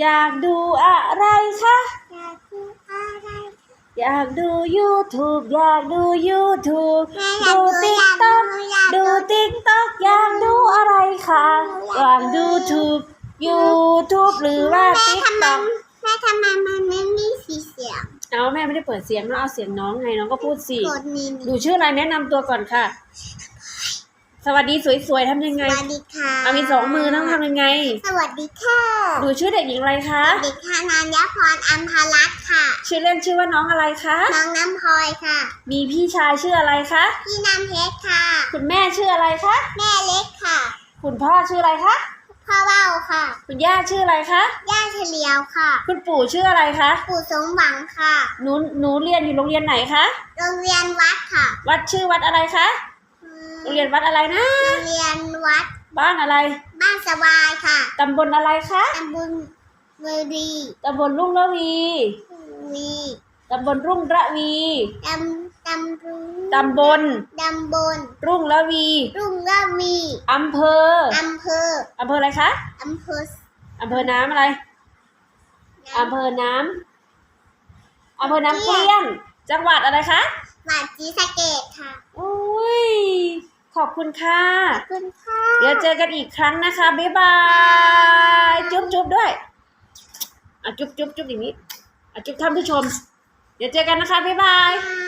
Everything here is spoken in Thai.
อยากดูอะไรคะ อยากดูอะไรอยากดู YouTube อยากดู YouTube แม่อยากดูดูติ๊กอยากต็อกดูอยากดูดูติ๊กต็อกอยากดูอะไรคะอยากดูทูบ YouTube หรือว่าแม่ติ๊กทำไมต็อกแม่ทำไมมันไม่มีสีเสียงเอาแม่ไม่ได้เปิดเสียงน้องเอาเสียงน้องไงน้องก็พูดสิกดนี่หนูชื่ออะไรแนะนำตัวก่อนค่ะ สวัสดีสวยๆทำยังสไงวัสดีค่ะ เอามีสองมือต้องทำยังไง สวัสดีค่ะหนูชื่อเด็กหญิงอะไรคะสวัสดีค่ะนันยพรอัมพารัตน์ค่ะ ชื่อเล่นชื่อว่าน้องอะไรคะ น้องน้ำพลอยค่ะ มีพี่ชายชื่ออะไรคะ พี่น้ำเพชรค่ะ คุณแม่ชื่ออะไรคะ แม่เล็กค่ะ คุณพ่อชื่ออะไรคะ พ่อเบ้าค่ะ คุณย่าชื่ออะไรคะ ย่าเฉลียวค่ะ คุณปู่ชื่ออะไรคะ ปู่สมหวังค่ะ หนูหนูเรียนอยู่โรงเรียนไหนคะ โรงเรียนวัดค่ะ วัดชื่อวัดอะไรคะอืมโรง เรียนวัดอะไรนะโรงเรียนวัด บ้านอะไร บ้านสบายค่ะตำบลอะไรคะตำบลเวรีตำบลรุ่งระวีวีตำบลรุ่งระวีตำตำรุงตำบลตำบล รุ่งระวี รุ่งระวีอำเภออำเภออำเภออะไรคะอำเภออำเภอน้ำอะไรอำเภอน้ำอำเภอน้ำเกลี้ยง จังหวัดอะไรคะวัดศรีสะเกดค่ะอุ้ย ขอบคุณค่ะ ขอบคุณค่ะ เดี๋ยวเจอกันอีกครั้งนะคะ บ๊ายบาย จุ๊บจุ๊บด้วย อะจุ๊บจุ๊บจุ๊บอย่างนี้ อะจุ๊บท่านผู้ชม เดี๋ยวเจอกันนะคะ บ๊ายบายบ๊ายบาย